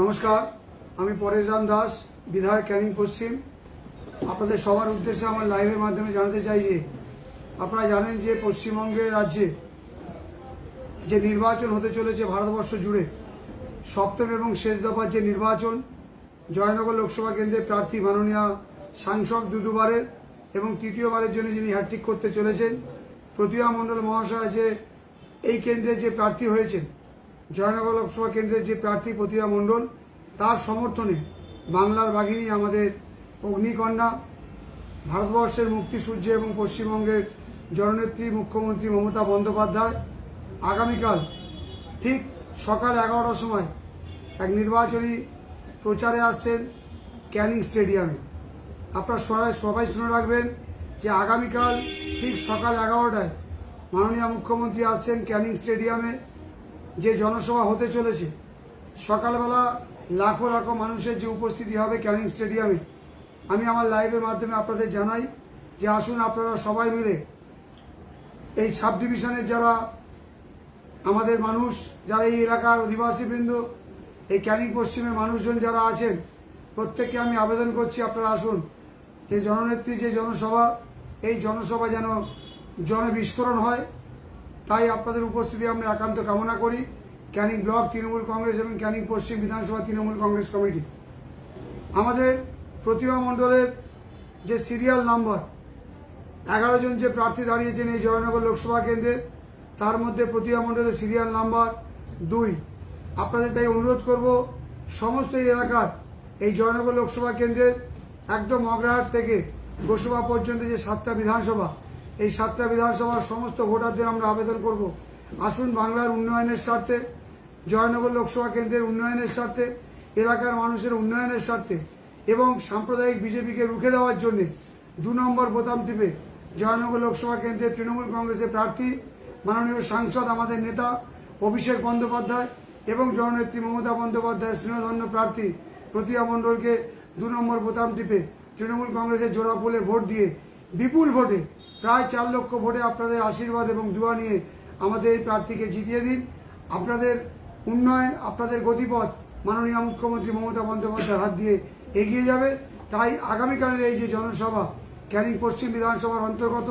নমস্কার, আমি পরেশ রাম দাস, বিধায়ক ক্যানিং পশ্চিম। আপনাদের সবার উদ্দেশ্যে আমার লাইভের মাধ্যমে জানাতে চাই যে, আপনারা জানেন যে পশ্চিমবঙ্গের রাজ্যে যে নির্বাচন হতে চলেছে ভারতবর্ষ জুড়ে, সপ্তম এবং শেষ দফার যে নির্বাচন, জয়নগর লোকসভা কেন্দ্রের প্রার্থী মাননীয় সাংসদ দুদুবারের এবং তৃতীয়বারের জন্য যিনি হ্যাট্রিক করতে চলেছেন প্রতিভা মণ্ডল মহাশয় যে এই কেন্দ্রে যে প্রার্থী হয়েছেন জয়নগর লোকসভা কেন্দ্রের যে প্রার্থী প্রতিভা মণ্ডল, তার সমর্থনে বাংলার বাঘিনী আমাদের অগ্নিকন্যা, ভারতবর্ষের মুক্তিসূর্য এবং পশ্চিমবঙ্গের জননেত্রী মুখ্যমন্ত্রী মমতা বন্দ্যোপাধ্যায় আগামীকাল ঠিক সকাল এগারোটার সময় এক নির্বাচনী প্রচারে আসছেন ক্যানিং স্টেডিয়ামে। আপনারা সবাই সবাই শুনে রাখবেন যে আগামীকাল ঠিক সকাল এগারোটায় মাননীয় মুখ্যমন্ত্রী আসছেন ক্যানিং স্টেডিয়ামে। যে জনসভা হতে চলেছে, সকালবেলা লাখো লাখো মানুষের যে উপস্থিতি হবে ক্যানিং স্টেডিয়ামে, আমি আমার লাইভের মাধ্যমে আপনাদের জানাই যে আসুন আপনারা সবাই মিলে এই সাব ডিভিশনের যারা আমাদের মানুষ, যারা এই এলাকার অধিবাসীবৃন্দ, এই ক্যানিং পশ্চিমের মানুষজন যারা আছেন, প্রত্যেককে আমি আবেদন করছি, আপনারা আসুন। যে জননেত্রী যে জনসভা, এই জনসভা যেন জনবিস্ফোরণ হয় তাই আপনাদের উপস্থিতি আমরা একান্ত কামনা করি। ক্যানিং ব্লক, তৃণমূল কংগ্রেস এবং ক্যানিং পশ্চিম বিধানসভা তৃণমূল কংগ্রেস কমিটি। আমাদের প্রতিভা মণ্ডলের যে সিরিয়াল নাম্বার, এগারো জন যে প্রার্থী দাঁড়িয়েছেন এই জয়নগর লোকসভা কেন্দ্রে, তার মধ্যে প্রতিভা মণ্ডলের সিরিয়াল নাম্বার দুই। আপনাদের তাই অনুরোধ করব, সমস্ত এলাকার এই জয়নগর লোকসভা কেন্দ্রের একদম অগ্রহাট থেকে গোসভা পর্যন্ত যে সাতটা বিধানসভা এই সাতটা বিধানসভার সমস্ত ভোটারদের আমরা আবেদন করব। আসুন বাংলার উন্নয়নের স্বার্থে, জয়নগর লোকসভা কেন্দ্রের উন্নয়নের স্বার্থে, এলাকার মানুষের উন্নয়নের স্বার্থে এবং সাম্প্রদায়িক বিজেপিকে রুখে দেওয়ার জন্য দু নম্বর বোতাম টিপে জয়নগর লোকসভা কেন্দ্রের তৃণমূল কংগ্রেসের প্রার্থী, মাননীয় সাংসদ আমাদের নেতা অভিষেক বন্দ্যোপাধ্যায় এবং জননেত্রী মমতা বন্দ্যোপাধ্যায়, স্নেহধন্য প্রার্থী প্রতিভা মণ্ডলকে দু নম্বর বোতাম টিপে তৃণমূল কংগ্রেসের জোড়া পোলে ভোট দিয়ে বিপুল ভোটে প্রায় চার লক্ষ ভোটে আপনাদের আশীর্বাদ এবং দোয়া নিয়ে আমাদের এই প্রার্থীকে জিতিয়ে দিন। আপনাদের উন্নয়ন, আপনাদের গতিপথ মাননীয় মুখ্যমন্ত্রী মমতা বন্দ্যোপাধ্যায়ের হাত দিয়ে এগিয়ে যাবে। তাই আগামীকালের এই যে জনসভা, ক্যানিং পশ্চিম বিধানসভার অন্তর্গত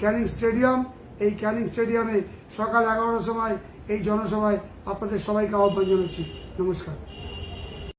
ক্যানিং স্টেডিয়াম, এই ক্যানিং স্টেডিয়ামে সকাল এগারোটার সময় এই জনসভায় আপনাদের সবাইকে আহ্বান জানাচ্ছি। নমস্কার।